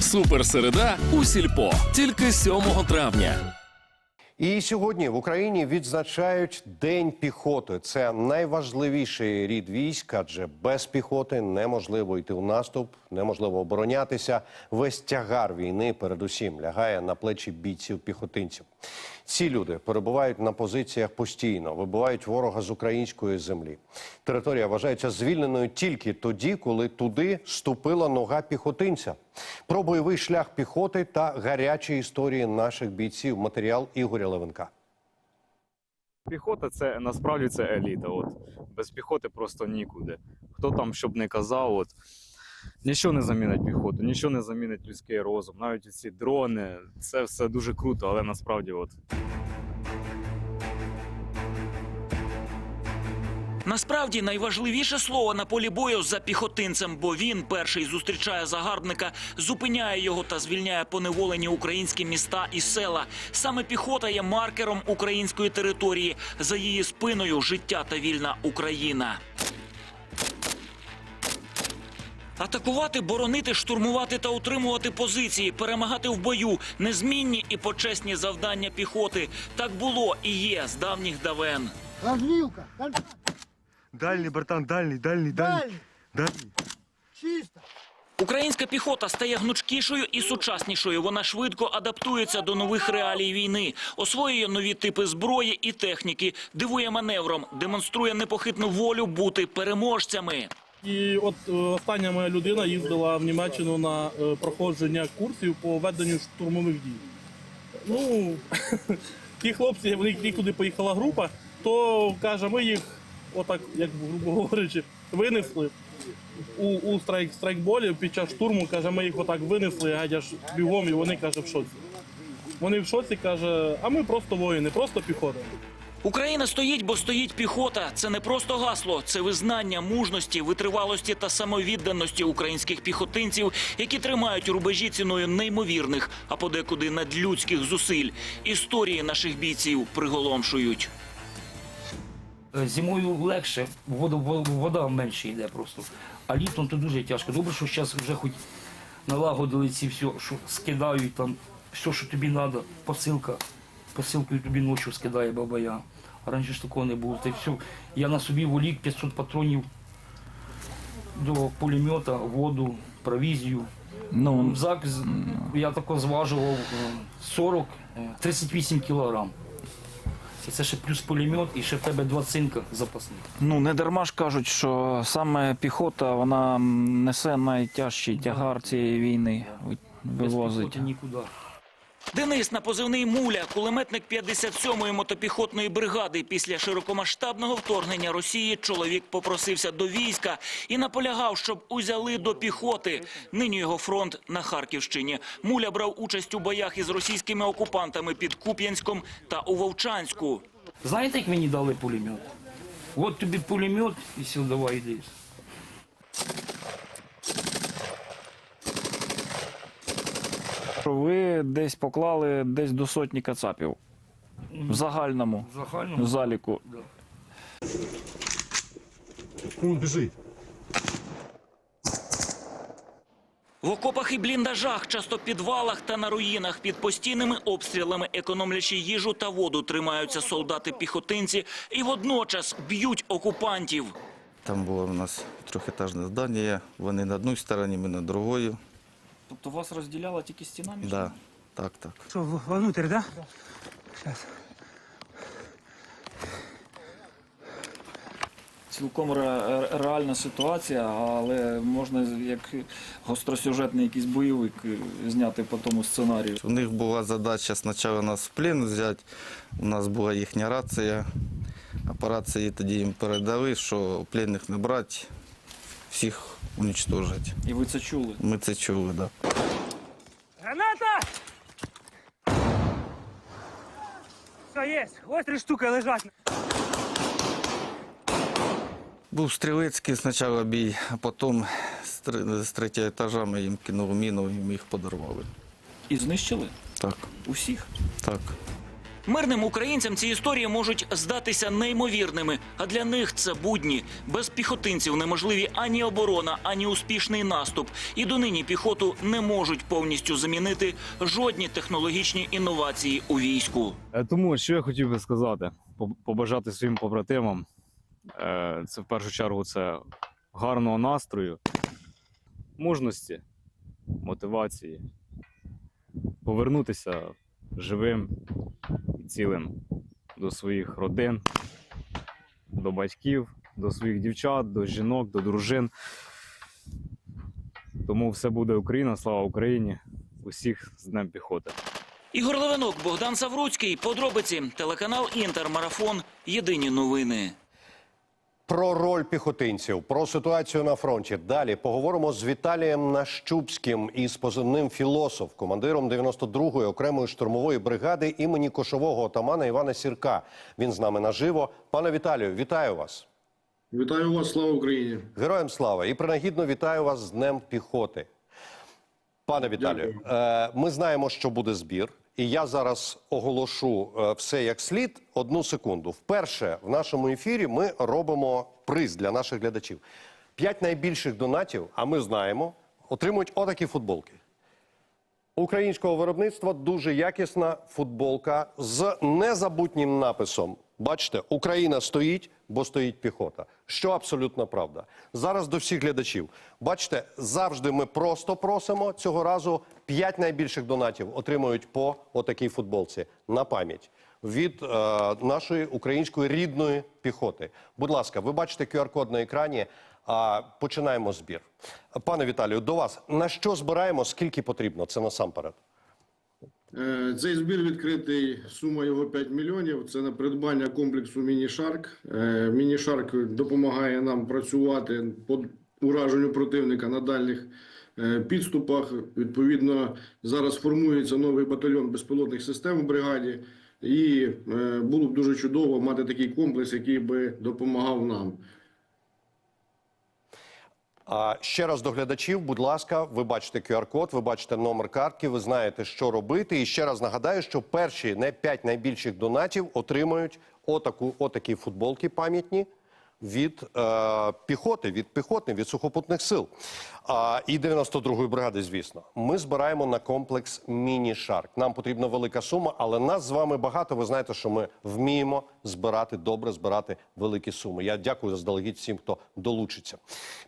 Суперсереда у сільпо тільки 7 травня. І сьогодні в Україні відзначають День піхоти. Це найважливіший рід військ, адже без піхоти неможливо йти в наступ, неможливо оборонятися. Весь тягар війни, передусім, лягає на плечі бійців-піхотинців. Ці люди перебувають на позиціях постійно, вибивають ворога з української землі. Територія вважається звільненою тільки тоді, коли туди ступила нога піхотинця. Про бойовий шлях піхоти та гарячі історії наших бійців. Матеріал Ігоря Левенка. Піхота це насправді це еліта. От без піхоти просто нікуди. Хто там щоб не казав, от нічого не замінить піхоту, нічого не замінить людський розум. Навіть ці дрони, це все дуже круто, але насправді, от Насправді найважливіше слово на полі бою за піхотинцем, бо він перший зустрічає загарбника, зупиняє його та звільняє поневолені українські міста і села. Саме піхота є маркером української території. За її спиною життя та вільна Україна. Атакувати, боронити, штурмувати та утримувати позиції, перемагати в бою незмінні і почесні завдання піхоти. Так було і є з давніх давен. Контакт, Дальний, братан, дальний, дальний, дальний. дальний, дальний. чисто. Українська піхота стає гнучкішою і сучаснішою. Вона швидко адаптується до нових реалій війни, освоює нові типи зброї і техніки, дивує маневром, демонструє непохитну волю бути переможцями. І от е, остання моя людина їздила в Німеччину на е, проходження курсів по веденню штурмових дій. Ну, ті хлопці, в туди поїхала група, то каже, ми їх, отак, як грубо говорячи, винесли у, у страйк, страйкболі під час штурму, каже, ми їх отак винесли, геть аж бігом, і вони каже, в шоці. Вони в шоці каже, а ми просто воїни, просто піхота. Україна стоїть, бо стоїть піхота. Це не просто гасло, це визнання мужності, витривалості та самовідданості українських піхотинців, які тримають рубежі ціною неймовірних, а подекуди надлюдських зусиль. Історії наших бійців приголомшують. Е, Зимою легше, вода, вода менше йде просто. А літом то дуже тяжко. Добре, що зараз вже хоч налагодили ці все, що скидають там все, що тобі треба, посилка. Посилкою тобі ночі скидає бабая. А раніше ж такого не було. Та все. Я на собі волік 500 патронів до пулемета, воду, провізію. Ну, Зак з- я тако зважував е, 40, е, 38 кілограм. І це ще плюс пулемет, і ще в тебе два цинка запасних. ну не дарма ж кажуть, що саме піхота вона несе найтяжчий тягар цієї війни. ви- Без Вивозить. піхоти нікуди. Денис на позивний Муля, кулеметник 57-ї мотопіхотної бригади. Після широкомасштабного вторгнення Росії чоловік попросився до війська і наполягав, щоб узяли до піхоти. Нині його фронт на Харківщині. Муля брав участь у боях із російськими окупантами під Куп'янськом та у Вовчанську. Знаєте, як мені дали пулемет? От тобі пулемет, і все, давай йди. Ви десь поклали десь до сотні кацапів в загальному В загальному. заліку. Да. В окопах і бліндажах, часто підвалах та на руїнах під постійними обстрілами, економлячи їжу та воду, тримаються солдати-піхотинці і водночас б'ють окупантів. Там було у нас трьохетажне здання, вони на одній стороні, ми на другої. Тобто вас розділяла тільки стіна між Да, так, так. Что, в- вовнутрь, да? Сейчас. Цілком ре- реальна ситуація, але можна як гостросюжетний якийсь бойовик е, зняти по тому сценарію. У них була задача спочатку нас в плен взяти. У нас була їхня рація. А по рації тоді їм передали, що пленних не брати, всіх уничтожити. І ви це чули. Ми це чули, так. Да. Граната! Все, есть. Ось три штуки лежать. Був стрілецький спочатку бій, а потім з третього етажа ми їм кинули міну і ми їх подорвали. І знищили Так, усіх. так. Мирним українцям ці історії можуть здатися неймовірними, а для них це будні. Без піхотинців неможливі ані оборона, ані успішний наступ. І донині піхоту не можуть повністю замінити жодні технологічні інновації у війську. Е, Тому що я хотів би сказати, побажати своїм побратимам. е, Це в першу чергу це гарного настрою, мужності, мотивації, повернутися живим цілим до своїх родин, до батьків, до своїх дівчат, до жінок, до дружин. Тому все буде Україна, слава Україні! Усіх з Днем піхоти! Ігор Левинок, Богдан Савруцький. Подробиці. Телеканал Інтермарафон. Єдині новини. Про роль піхотинців, про ситуацію на фронті. Далі поговоримо з Віталієм Нащупським із позивним філософ, командиром 92-ї окремої штурмової бригади імені кошового отамана Івана Сірка. Він з нами наживо. Пане Віталію, вітаю вас. Вітаю вас, слава Україні. Героям слава і принагідно вітаю вас з Днем піхоти. Пане Віталію, е, ми знаємо, що буде збір, і я зараз оголошу е, все як слід. Одну секунду. Вперше в нашому ефірі ми робимо приз для наших глядачів. П'ять найбільших донатів, а ми знаємо, отримують отакі футболки. Українського виробництва дуже якісна футболка з незабутнім написом. Бачите, Україна стоїть, бо стоїть піхота. Що абсолютно правда. Зараз до всіх глядачів. Бачите, завжди ми просто просимо. Цього разу п'ять найбільших донатів отримують по отакій футболці на пам'ять від е, нашої української рідної піхоти. Будь ласка, ви бачите QR-код на екрані. А починаємо збір. Пане Віталію, до вас на що збираємо? Скільки потрібно? Це насамперед. Е, Цей збір відкритий, сума його 5 мільйонів. Це на придбання комплексу Міні-Шарк. Е, Міні-Шарк допомагає нам працювати по ураженню противника на дальніх е, підступах. Відповідно, зараз формується новий батальйон безпілотних систем в бригаді. І було б дуже чудово мати такий комплекс, який би допомагав нам. А ще раз до глядачів, будь ласка, ви бачите QR-код, ви бачите номер картки, ви знаєте, що робити. І ще раз нагадаю, що перші не п'ять найбільших донатів отримають отаку, отакі футболки пам'ятні від е, піхоти, від піхотних, від сухопутних сил. А, і 92-ї бригади, звісно. Ми збираємо на комплекс Міні-Шарк. Нам потрібна велика сума, але нас з вами багато. Ви знаєте, що ми вміємо збирати добре, збирати великі суми. Я дякую заздалегідь всім, хто долучиться.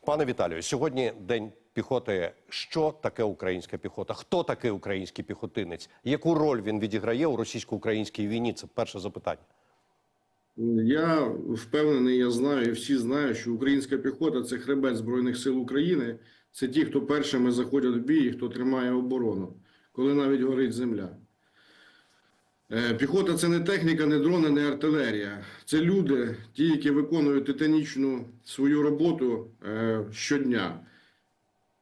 Пане Віталію, сьогодні день піхоти. Що таке українська піхота? Хто такий український піхотинець? Яку роль він відіграє у російсько-українській війні? Це перше запитання. Я впевнений, я знаю, і всі знають, що українська піхота це хребет Збройних сил України. Це ті, хто першими заходять в бій, хто тримає оборону, коли навіть горить земля. Е, Піхота це не техніка, не дрони, не артилерія. Це люди, ті, які виконують титанічну свою роботу е, щодня.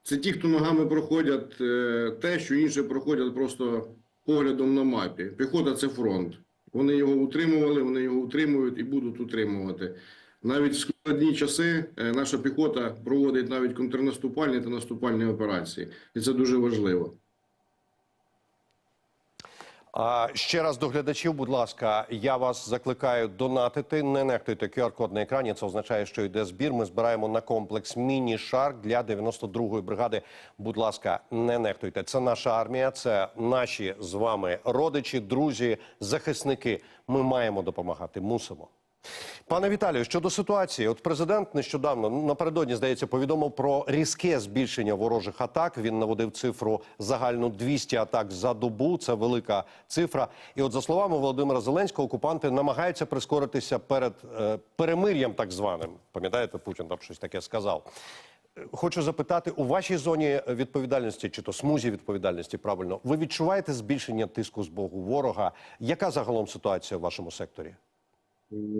Це ті, хто ногами проходять е, те, що інші проходять просто поглядом на мапі. Піхота це фронт. Вони його утримували, вони його утримують і будуть утримувати. Навіть в складні часи е, наша піхота проводить навіть контрнаступальні та наступальні операції, і це дуже важливо. А ще раз до глядачів, будь ласка, я вас закликаю донатити. Не нехтуйте QR-код на екрані. Це означає, що йде збір. Ми збираємо на комплекс міні-шар для 92-ї бригади. Будь ласка, не нехтуйте. Це наша армія, це наші з вами родичі, друзі, захисники. Ми маємо допомагати. Мусимо. Пане Віталію, щодо ситуації, от президент нещодавно ну, напередодні здається повідомив про різке збільшення ворожих атак. Він наводив цифру загальну 200 атак за добу. Це велика цифра. І, от за словами Володимира Зеленського, окупанти намагаються прискоритися перед е, перемир'ям, так званим. Пам'ятаєте, Путін там щось таке сказав. Хочу запитати у вашій зоні відповідальності, чи то смузі відповідальності, правильно, ви відчуваєте збільшення тиску з боку ворога? Яка загалом ситуація в вашому секторі?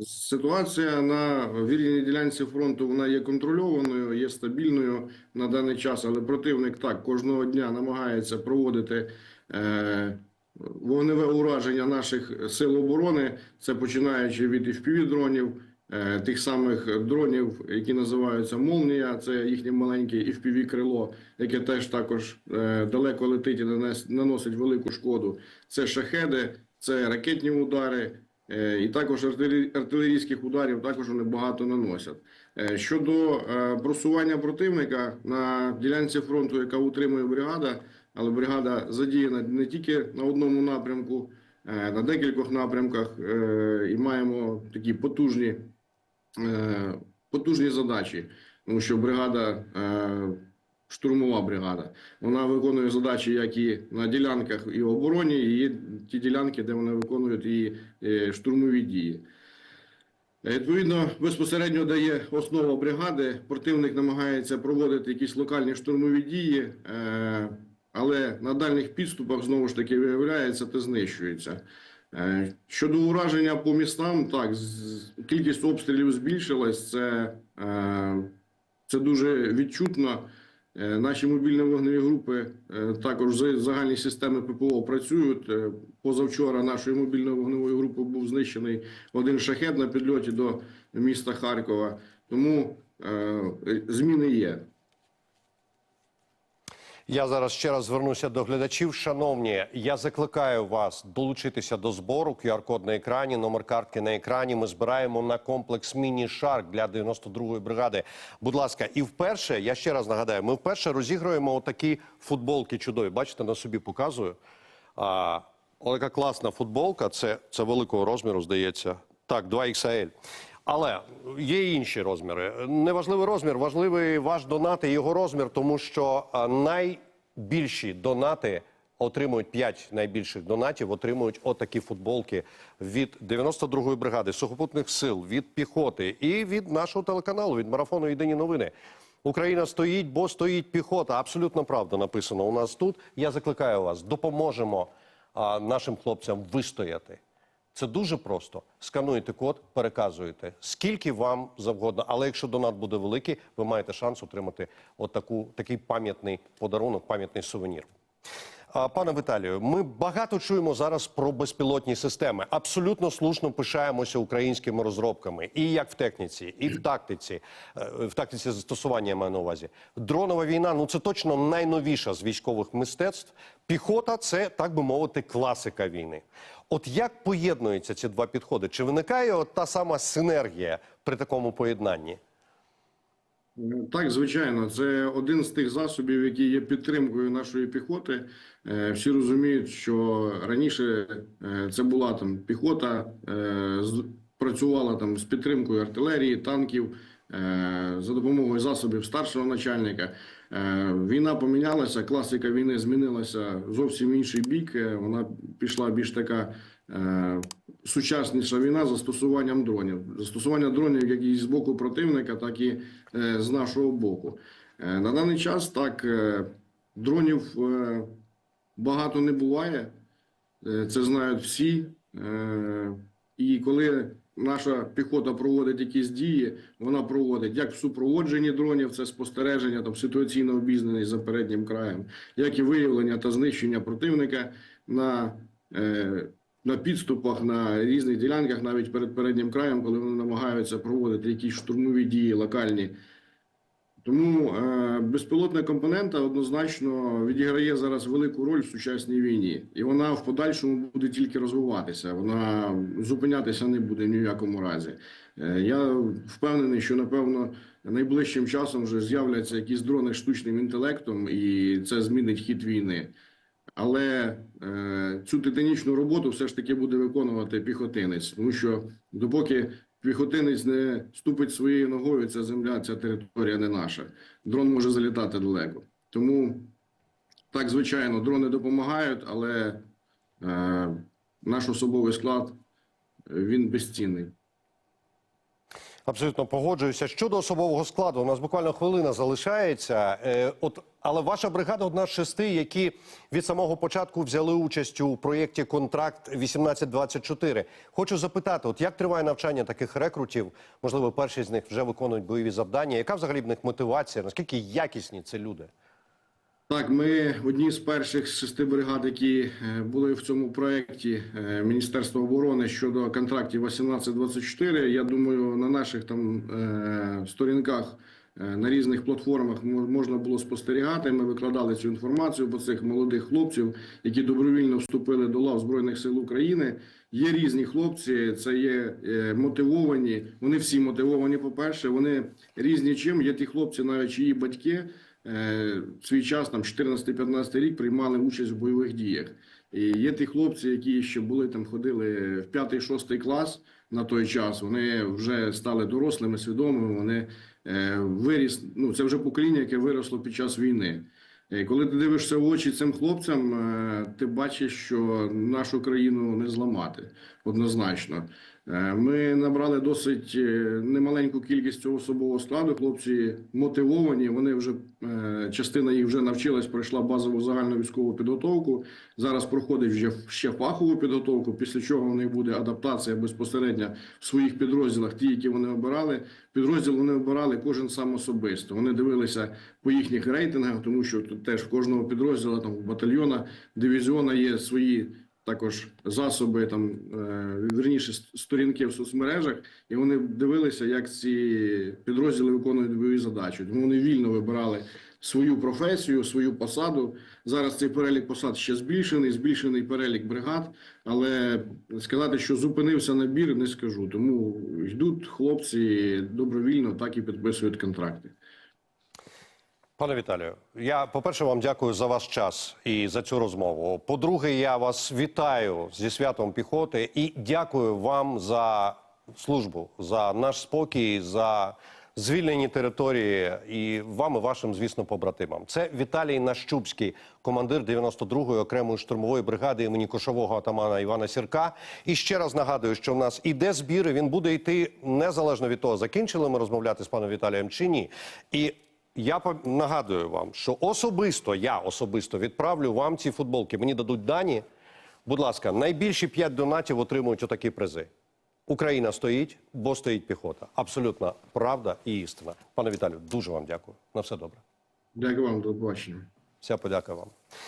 Ситуація на вільній ділянці фронту вона є контрольованою, є стабільною на даний час, але противник так кожного дня намагається проводити е, вогневе ураження наших сил оборони. Це починаючи від FPV-дронів, е, тих самих дронів, які називаються Молнія. Це їхнє маленьке FPV-крило, яке теж також е, далеко летить і наносить велику шкоду. Це шахеди. це ракетні удари, і також артилерійських ударів також вони багато наносять. Е, Щодо е, просування противника на ділянці фронту, яка утримує бригада, але бригада задіяна не тільки на одному напрямку, е, на декількох напрямках, е, і маємо такі потужні, е, потужні задачі, тому що бригада. Штурмова бригада. Вона виконує задачі як і на ділянках і обороні, і ті ділянки, де вони виконують і е, штурмові дії. Е, Відповідно, безпосередньо дає основа бригади. Противник намагається проводити якісь локальні штурмові дії, е, але на дальніх підступах знову ж таки виявляється та знищується. Щодо ураження по містам, так кількість обстрілів збільшилась. Це, це дуже відчутно. Е, Наші мобільні вогневі групи е, також загальні системи ППО працюють. Е, Позавчора нашою мобільною вогневою групою був знищений один шахет на підльоті до міста Харкова. Тому зміни є. Я зараз ще раз звернуся до глядачів. Шановні, я закликаю вас долучитися до збору. QR-код на екрані, номер картки на екрані. Ми збираємо на комплекс міні-шарк для 92-ї бригади. Будь ласка, і вперше, я ще раз нагадаю, ми вперше розігруємо отакі футболки чудові. Бачите, на собі показую. А, о, яка класна футболка. Це, це великого розміру, здається. Так, 2XL. Але є інші розміри. Неважливий розмір, важливий ваш донат і його розмір, тому що найбільші донати отримують 5 найбільших донатів, отримують отакі футболки від 92-ї бригади сухопутних сил, від піхоти і від нашого телеканалу, від марафону Єдині новини. Україна стоїть, бо стоїть піхота. Абсолютно правда написано у нас тут. Я закликаю вас, допоможемо а, нашим хлопцям вистояти. Це дуже просто. Скануєте код, переказуєте скільки вам завгодно. Але якщо донат буде великий, ви маєте шанс отримати отаку, такий пам'ятний подарунок, пам'ятний сувенір. Пане Віталію, ми багато чуємо зараз про безпілотні системи. Абсолютно слушно пишаємося українськими розробками, і як в техніці, і в тактиці, Е, в тактиці застосування я маю на увазі. Дронова війна ну це точно найновіша з військових мистецтв. Піхота це так би мовити, класика війни. От як поєднуються ці два підходи? Чи виникає от та сама синергія при такому поєднанні? Так, звичайно, це один з тих засобів, які є підтримкою нашої піхоти. Е, Всі розуміють, що раніше е, це була там піхота, е, працювала там з підтримкою артилерії, танків за допомогою засобів старшого начальника. Війна помінялася, класика війни змінилася зовсім інший бік. Вона пішла більш така сучасніша війна з застосуванням дронів. Застосування дронів як і з боку противника, так і е, з нашого боку. Е, На даний час так е, дронів багато не буває. Це знають всі. І коли наша піхота проводить якісь дії, вона проводить як в супроводженні дронів, це спостереження, там ситуаційна обізнаність за переднім краєм, як і виявлення та знищення противника на, е, на підступах, на різних ділянках, навіть перед переднім краєм, коли вони намагаються проводити якісь штурмові дії локальні. Тому е, безпілотна компонента однозначно відіграє зараз велику роль в сучасній війні, і вона в подальшому буде тільки розвиватися. Вона зупинятися не буде ні в якому разі. Е, я впевнений, що напевно найближчим часом вже з'являться якісь дрони з штучним інтелектом, і це змінить хід війни. Але е, цю титанічну роботу все ж таки буде виконувати піхотинець, тому що допоки піхотинець не ступить своєю ногою, ця земля, ця територія не наша. Дрон може залітати далеко. Тому так, звичайно, дрони допомагають, але е, наш особовий склад е, він безцінний. Абсолютно погоджуюся. Щодо особового складу, у нас буквально хвилина залишається. Е, от, але ваша бригада одна з шести, які від самого початку взяли участь у проєкті Контракт 1824. Хочу запитати, от як триває навчання таких рекрутів? Можливо, перші з них вже виконують бойові завдання. Яка взагалі в них мотивація? Наскільки якісні це люди? Так, ми одні з перших шести бригад, які е, були в цьому проєкті е, Міністерства оборони щодо контрактів 18-24. Я думаю, на наших там е, сторінках на різних платформах можна було спостерігати. Ми викладали цю інформацію про цих молодих хлопців, які добровільно вступили до лав Збройних сил України. Є різні хлопці, це є мотивовані. Вони всі мотивовані. По перше, вони різні чим. Є ті хлопці, навіть чиї батьки в свій час, там 14-15 рік, приймали участь в бойових діях. І є ті хлопці, які ще були там, ходили в 5-6 клас на той час. Вони вже стали дорослими, свідомими. Вони е, виріс. Ну це вже покоління, яке виросло під час війни. І коли ти дивишся в очі цим хлопцям, е, ти бачиш, що нашу країну не зламати однозначно. Е, Ми набрали досить е, немаленьку кількість цього особового складу. Хлопці мотивовані. Вони вже е, частина їх вже навчилась, пройшла базову загальну військову підготовку. Зараз проходить вже ще фахову підготовку. Після чого в них буде адаптація безпосередньо в своїх підрозділах. Ті, які вони обирали. Підрозділ вони обирали кожен сам особисто. Вони дивилися по їхніх рейтингах, тому що тут теж в кожного підрозділу, там батальйона, дивізіона є свої також засоби, там е, вірніше с- сторінки в соцмережах, і вони дивилися, як ці підрозділи виконують бойові задачі. Тому вони вільно вибирали свою професію, свою посаду. Зараз цей перелік посад ще збільшений, збільшений перелік бригад. Але сказати, що зупинився набір, не скажу. Тому йдуть хлопці добровільно, так і підписують контракти. Пане Віталію, я по-перше, вам дякую за ваш час і за цю розмову. По-друге, я вас вітаю зі святом піхоти і дякую вам за службу, за наш спокій, за звільнені території і вам і вашим, звісно, побратимам. Це Віталій Нащупський, командир 92-ї окремої штурмової бригади імені кошового атамана Івана Сірка. І ще раз нагадую, що в нас іде збір, і він буде йти незалежно від того, закінчили ми розмовляти з паном Віталієм чи ні. І я нагадую вам, що особисто я особисто відправлю вам ці футболки. Мені дадуть дані. Будь ласка, найбільші п'ять донатів отримують отакі призи. Україна стоїть, бо стоїть піхота. Абсолютна правда і істина. Пане Віталію, дуже вам дякую. На все добре. Дякую вам, до побачення. Вся подяка вам.